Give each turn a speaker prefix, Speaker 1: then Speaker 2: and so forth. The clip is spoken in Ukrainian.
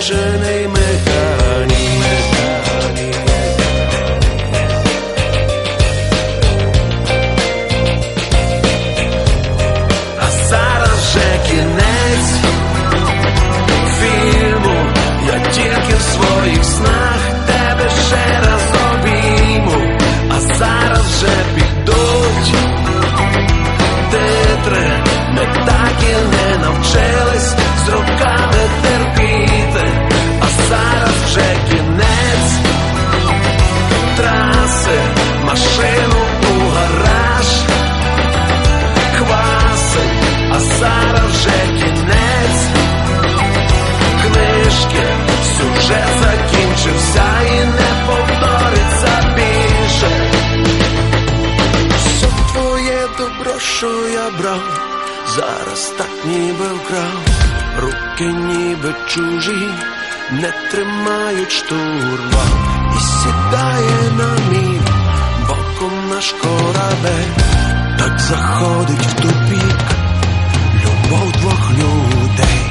Speaker 1: Jackson машину у гараж. Кваси, а зараз вже кінець. Книжки, сюжет закінчився і не повториться більше. Все твоє добро, що я брав, зараз так ніби вкрав, руки ніби чужі, не тримають штурва, і сідає на мій боком наш корабель, так заходить в тупік, любов двох людей.